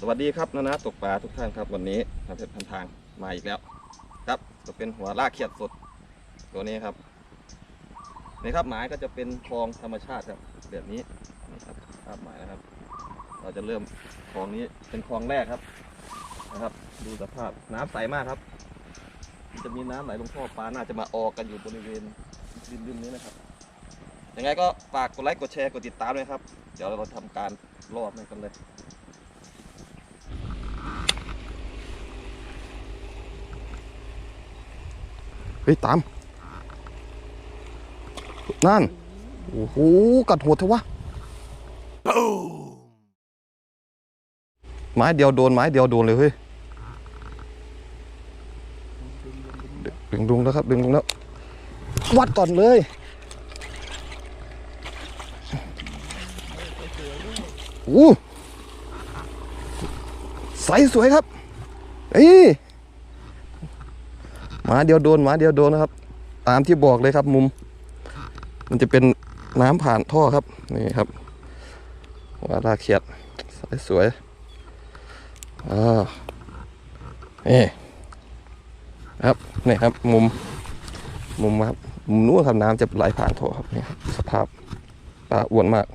สวัสดีครับนานาตกปลาทุกท่านครับวันนี้ทางเพชรพันทางมาอีกแล้ว ครับจะเป็นหัวลากเขียดสดตัวนี้ครับนี่ครับหมายก็จะเป็นคลองธรรมชาติครับแบบนี้นี่ครับภาพหมายนะครับ เราจะเริ่มคลองนี้เป็นคลองแรกครับนะครับ ดูสภาพน้ำใสมากครับ จะมีน้ำไหลลงท่อปลาน่าจะมาออกกันอยู่บริเวณริมๆนี้นะครับยังไงก็ฝากกดไลค์กดแชร์กดติดตามด้วยครับ เดี๋ยวเราทำการรอบมันกันเลย ฮ้ยตาม นั่น โอ้โห กัดหัวเถอะวะไม้เดียวโดน ไม้เดียวโดนเลยเฮ้ย ดึงดุงแล้วครับ ดึงดุงแล้ว วัดก่อนเลยโอ้ใสสวยครับนี่ หมาเดียวโดนหมาเดียวโดนนะครับ ตามที่บอกเลยครับ มุม มันจะเป็นน้ำผ่านท่อครับนี่ครับวาลาเขียดสวยสวยอ่านี่ครับนี่ครับ มุม มุมครับมุมนู้นครับน้ำจะไหลผ่านท่อครับนี่ครับสภาพปลาอ้วนมาก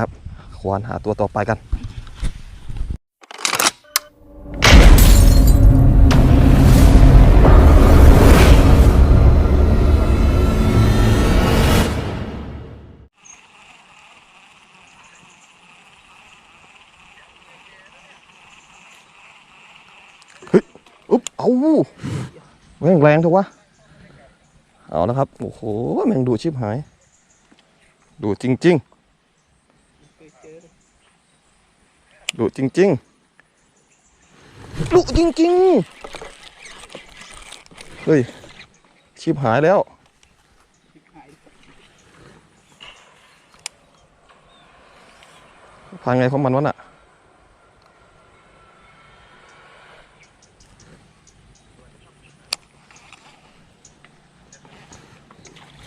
ครับควานหาตัวต่อไปกัน อุ๊บเอาแม่งแรงเถอะวะ เอาแล้วครับ โอ้โห แม่งดูชิบหาย ดูจริง ๆ ดูจริง ๆ ดูจริง ๆ เฮ้ย ชิบหายแล้วพังไงของมันวะน่ะ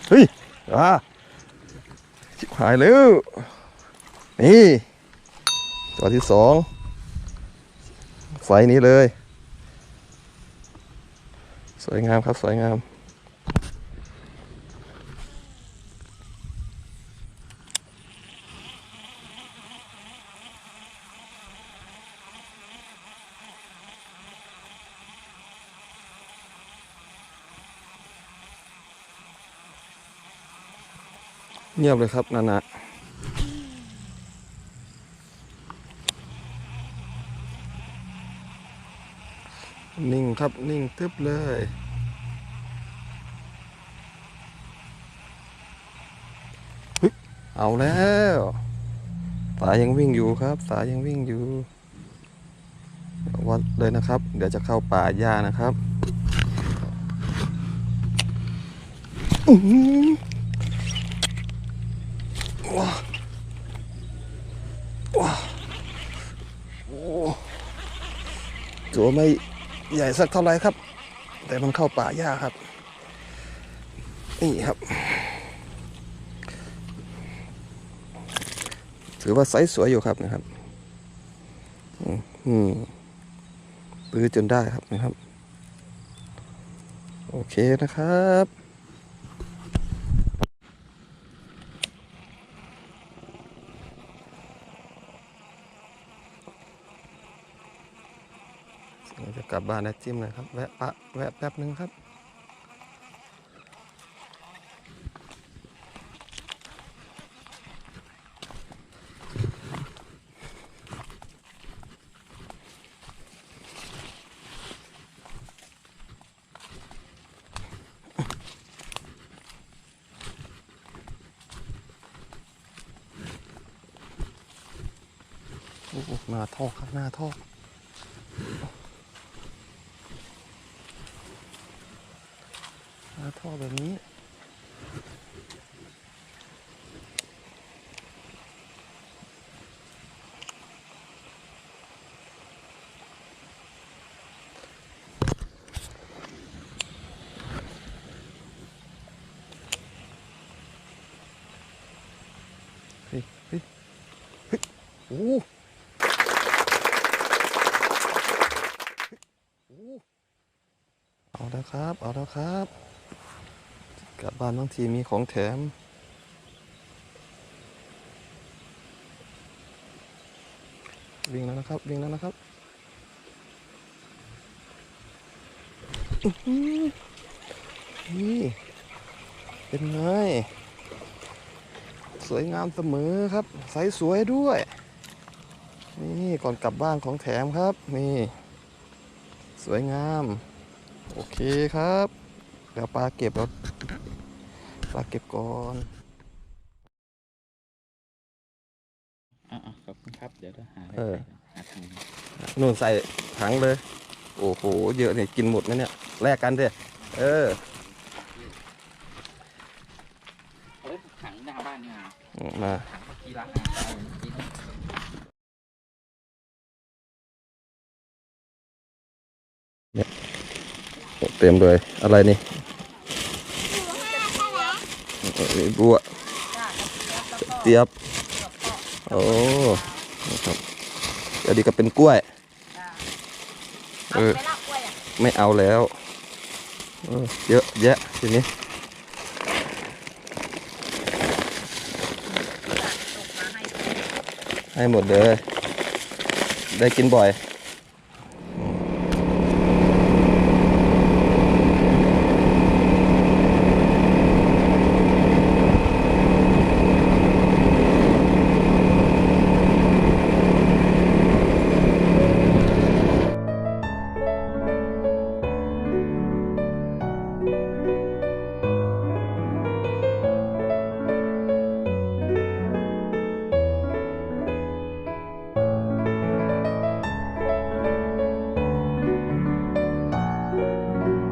เฮ้ยอ่าชิบหายแล้ว นี่ ตัวที่สองไฟนี้เลย สวยงามครับ สวยงาม เงียบเลยครับนานะนิ่งครับนิ่งตึ๊บเลยเฮ้ยเอาแล้ว สายยังวิ่งอยู่ครับ สายยังวิ่งอยู่วัดเลยนะครับ เดี๋ยวจะเข้าป่าหญ้านะครับอื้อหือ ว้าว้าโอ้ ตัวไม่ใหญ่สักเท่าไรครับ แต่มันเข้าป่าหญ้าครับ นี่ครับ ถือว่าไซส์สวยอยู่ครับนะครับอือืมปื้อจนได้ครับนะครับ โอเคนะครับ จะกลับบ้านนะจิ้มหน่อยครับ แวะปะแวะแป๊บนึงครับโอ้หน้าท่อครับ หน้าท่อ อแบบนี้เฮ้เฮ้ยเฮ้โอ้เอาแล้วครับ เอาแล้วครับ กลับบ้านบางทีมีของแถม วิ่งแล้วนะครับ วิ่งแล้วนะครับอือหือนี่เป็นไง สวยงามเสมอครับ ใสสวยด้วย นี่ก่อนกลับบ้านของแถมครับ นี่ สวยงาม โอเคครับ เดี๋ยวปลาเก็บแล้วปลาเก็บก่อนอ่าขอบคุณครับ เดี๋ยวเราหาเออหาทางนู่นใส่ถังเลย โอ้โห เยอะเนี่ยกินหมดนะเนี่ยแลกกันเด้เออเอ้ยถังหน้าบ้านนี่มามาถังเมื่อกี้ล้างอาหารเมื่อกี้เต็มเลยอะไรนี่นี่ บัวเตียบโอ้นะครับเดี๋ยวดีก็เป็นกล้วยเออไม่เอาแล้วเยอะแยะทีนี้ให้หมดเลย ได้กินบ่อย